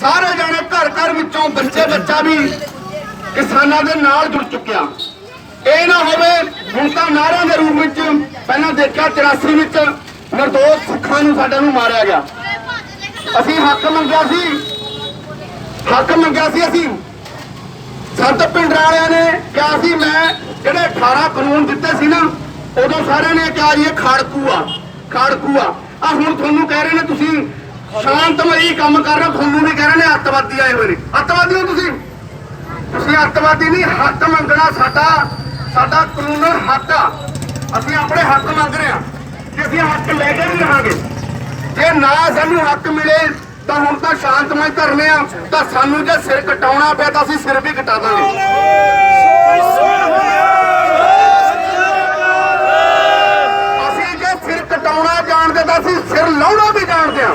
ਸਾਰੇ ਜਾਣੇ ਘਰ ਘਰ ਵਿੱਚੋਂ ਬੱਚੇ ਬੱਚਾ ਵੀ ਕਿਸਾਨਾਂ ਦੇ ਨਾਲ ਜੁੜ ਚੁੱਕਿਆ ਇਹ ਨਾ ਹੋਵੇ, ਹੁਣ ਤਾਂ ਨਾਰਿਆਂ ਦੇ ਰੂਪ ਵਿੱਚ ਪਹਿਲਾਂ ਦੇਖਿਆ 83 ਵਿੱਚ ਨਿਰਦੋਸ਼ ਸਿੱਖਾਂ ਨੂੰ ਸਾਡੇ ਨੂੰ ਮਾਰਿਆ ਗਿਆ। ਅਸੀਂ ਹੱਕ ਮੰਗਿਆ ਸੀ। ਹੱਕ ਮੰਗਿਆ ਸੀ ਅਸੀਂ। ਸੱਤ ਪਿੰਡ ਵਾਲਿਆਂ ਨੇ ਕਿਹਾ ਸੀ, ਮੈਂ ਜਿਹੜੇ 18 ਕਾਨੂੰਨ ਦਿੱਤੇ ਸੀ ਨਾ, ਉਦੋਂ ਸਾਰਿਆਂ ਨੇ ਕਿਹਾ ਜੀ, ਇਹ ਖਾੜਕੂ ਆ ਖਾੜਕੂ ਆ। ਆ ਹੁਣ ਤੁਹਾਨੂੰ ਕਹਿ ਰਹੇ ਨੇ ਤੁਸੀਂ ਸ਼ਾਂਤਮਈ ਕੰਮ ਕਰ ਰਹੇ ਤੁਹਾਨੂੰ ਵੀ ਕਹਿ ਰਹੇ ਨੇ ਅੱਤਵਾਦੀ ਆਏ ਹੋਏ ਨੇ। ਅੱਤਵਾਦੀ ਹੋ ਤੁਸੀਂ? ਤੁਸੀਂ ਅੱਤਵਾਦੀ ਨਹੀਂ, ਹੱਕ ਮੰਗਣਾ ਸਾਡਾ ਸਾਡਾ ਕਾਨੂੰਨ ਹੱਕ ਆ। ਅਸੀਂ ਆਪਣੇ ਹੱਕ ਮੰਗ ਰਹੇ ਆ ਕਿ ਅਸੀਂ ਹੱਕ ਲੈ ਕੇ ਵੀ ਰਹਾਂਗੇ, ਜੇ ਨਾ ਸਾਨੂੰ ਹੱਕ ਮਿਲੇ, ਤਾਂ ਹੁਣ ਤਾਂ ਸ਼ਾਂਤਮਈ ਧਰਨੇ ਆ, ਤਾਂ ਸਾਨੂੰ ਜੇ ਸਿਰ ਕਟਾਉਣਾ ਪਿਆ ਤਾਂ ਅਸੀਂ ਸਿਰ ਵੀ ਕਟਾ ਦਾਂਗੇ। ਅਸੀਂ ਜੇ ਸਿਰ ਕਟਾਉਣਾ ਜਾਣਦੇ ਤਾਂ ਅਸੀਂ ਸਿਰ ਲਾਉਣਾ ਵੀ ਜਾਣਦੇ ਆ